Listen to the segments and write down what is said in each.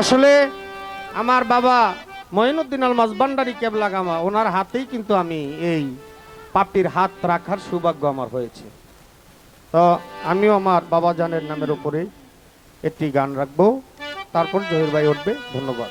আসলে আমার বাবা মহিনুদ্দিন আল মাজবান্ডারি কেবলা গামা, ওনার হাতেই কিন্তু আমি এই পাপটির হাত রাখার সৌভাগ্য আমার হয়েছে। তো আমিও আমার বাবা জানের নামের উপরে একটি গান রাখব, তারপর জহির ভাই উঠবে, ধন্যবাদ।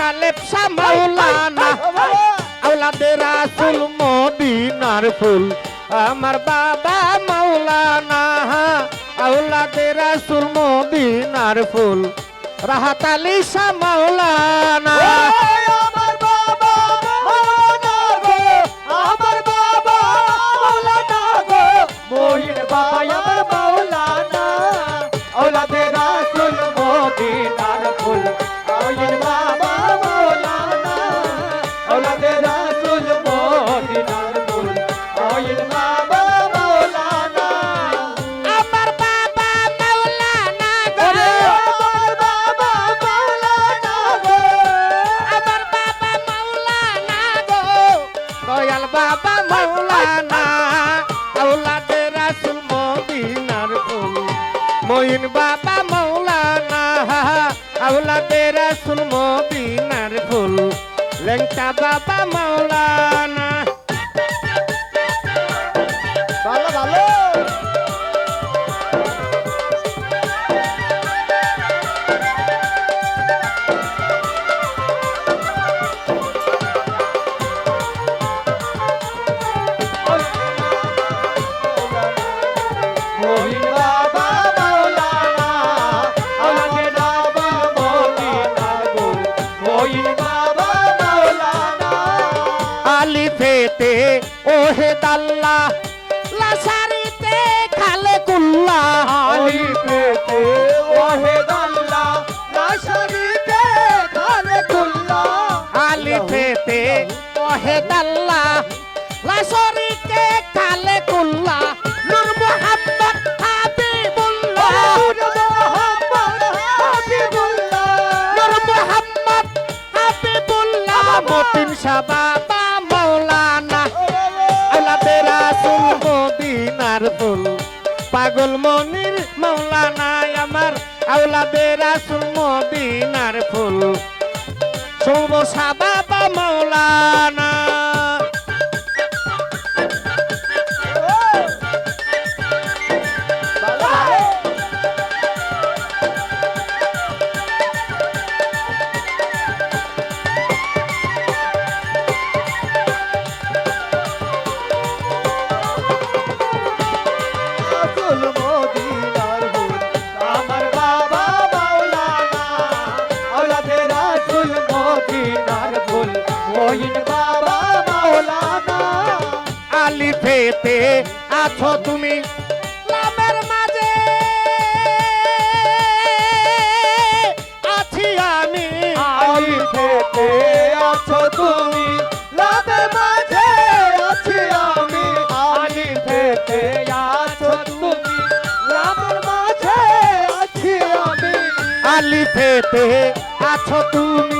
মোতালেব শাহ মাওলানা আওলাদে রাসুল মদিনার ফুল আমার বাবা মাওলানা। আওলাদে রাসুল মদিনার ফুল রাহাত আলী শাহ মাওলানা। মঈন বাবা মৌলানা আউলা দেরা রাসুল মদিনার ফুল লেংটা বাবা মাওলানা মোহিন বাবা মাওলানা আলি ফেতে ওহে দাল্লা। লাসারিতে খালে কুল্লা। আলি পেতে ওয়াহেদ আল্লাহ খালে কুল্লা। আলি ওহে দাল্লা। লাসারিতে মতিন বাবা মৌলানা আল্লাহ রাসুল মদিনার ফুল পাগল মনির মৌলানা, আমার আওলাদে রাসুল মদিনার ফুল। সৌব সাবাবা মাওলানা আছো তুমি? লামের মাঝে আছি আমি। আছো তুমি? লাভের মাঝে আছি আমি। আলি পেতে আছো তুমি? লাভের মাঝে আছি আমি। আলি আছো তুমি?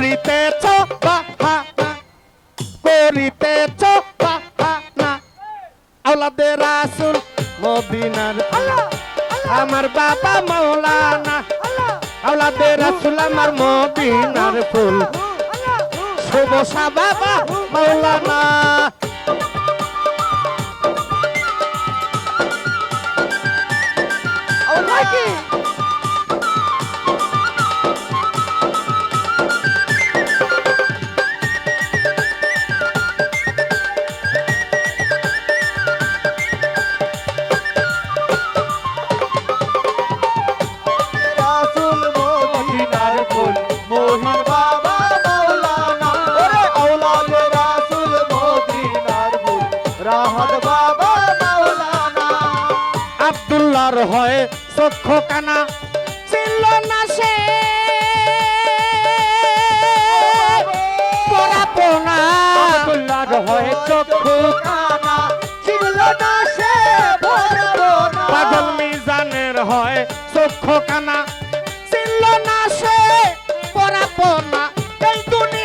করিতেছ বাহানা। করিতেছ বাহানা। আওলাদে রাসুল মদিনার আমার বাবা মাওলানা আওলাদে রাসুল আমার মদিনার ফুল। শুভ সাবা মাওলানা আব্দুল্লাহর হয় চক্ষু কানা ছিল না সে। পরাপনা আব্দুল্লাহর হয় চক্ষু কানা ছিল না সে পাগল মিজানের হয় চক্ষু কানা ছিল না সে পরাপনা এই দুনিয়ায়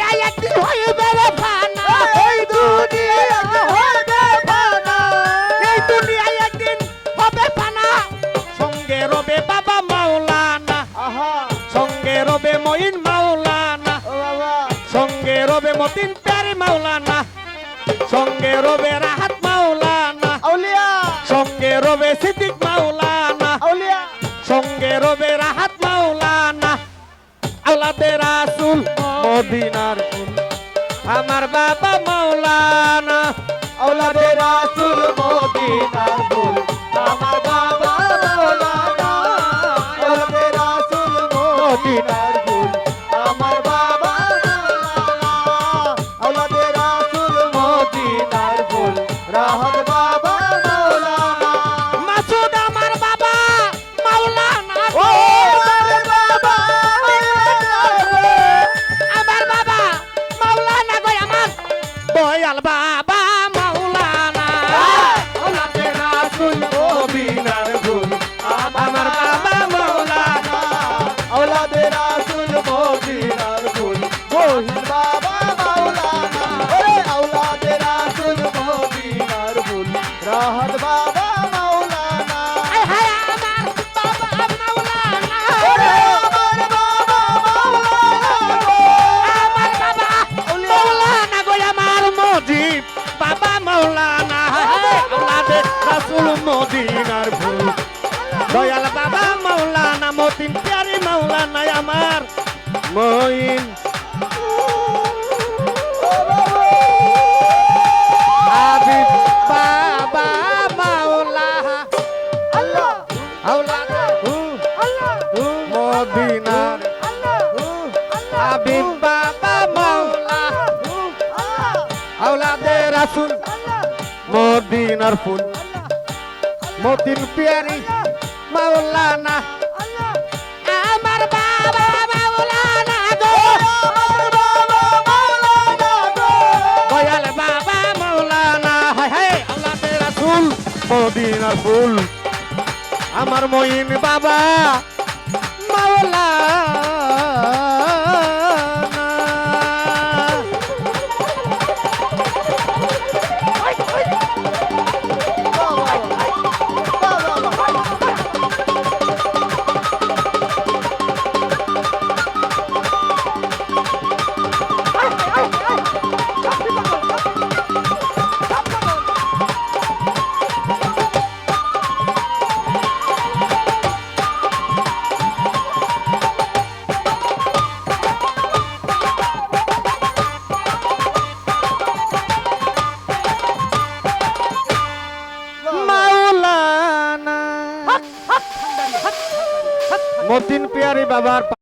মঈন মাওলানা। সঙ্গে রবে মতিন প্যারি মাওলানা। সঙ্গে রবে রাহাত মাওলানা। আউলিয়া। সঙ্গে রবে সিদ্দিক মাওলানা। আউলিয়া। সঙ্গে রবে রাহাত মাওলানা। আওলাদে রাসুল মদিনার ফুল আমার বাবা মাওলানা। আওলাদে রাসূল মদিনার ফুল মইন। হাবিব বাবা মাওলা। আল্লাহ। আল্লাহ। মদিনার। বাবা মাওলা। আওলাদে রাসূল। মদিনার ফুল। মতিন পিয়ারি। মাওলানা। আমার বাবা মদিনার ফুল। আমার মঈন বাবা মাওলানা মাওলানা মতিন পিয়ারি বাবার